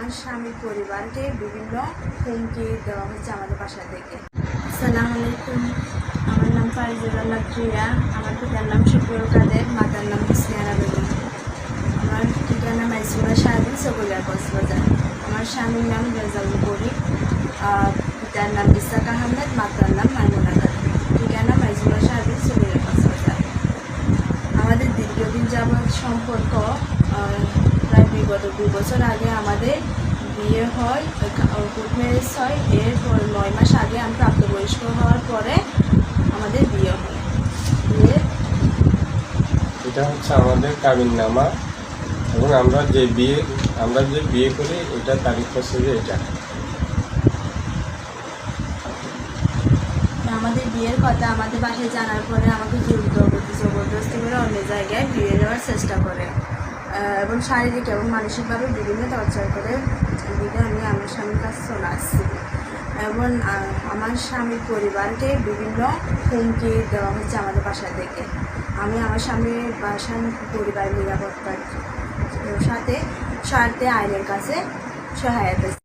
আমার স্বামীর পরিবারকে বিভিন্ন হুমকি দেওয়া হচ্ছে আমাদের বাসা থেকে সালাম আলাইকুম। আমার নাম ফারিজুল্লাহ প্রিয়া। আমার পিতার নাম শফিউল কাদের। মাতার নাম হুসনিয়ারা বেগম। আমার ঠিকানা মাইসুরা সাহেবের সগুলিয়া কক্সবাজার। আমার স্বামীর নাম রেজাউল করিম। পিতার নাম ইসাক আহমেদ। মাতার নাম মাইমুনা খাতুন। ঠিকানা মাইসুরা সাহেবের সগুলিয়া কক্সবাজার। আমাদের দীর্ঘদিন যাবৎ সম্পর্ক বিগত দুই বছর আগে আমাদের বিয়ে হয় কোর্ট ম্যারেজ হয়। এরপর নয় মাস আগে আমি প্রাপ্তবয়স্ক হওয়ার পরে আমাদের বিয়ে হয়। বিয়ে এটা হচ্ছে আমাদের কাবিন নামা এবং আমরা যে বিয়ে আমরা যে বিয়ে করি এটা তারিখ হচ্ছে যে এটা। আমাদের বিয়ের কথা আমাদের বাসায় জানার পরে আমাকে জোর জবরদস্তি করে অন্য জায়গায় বিয়ে দেওয়ার চেষ্টা করে। এবং শারীরিক এবং মানসিকভাবে বিভিন্ন টর্চার করে দিকে আমি আমার স্বামীর কাছে চলে আসছি। এবং আমার স্বামীর পরিবারকে বিভিন্ন হুমকি দেওয়া হচ্ছে আমাদের বাসা থেকে। আমি আমার স্বামীর বাসার পরিবার নিরাপত্তার সাথে স্বার্থে আইনের কাছে সহায়তা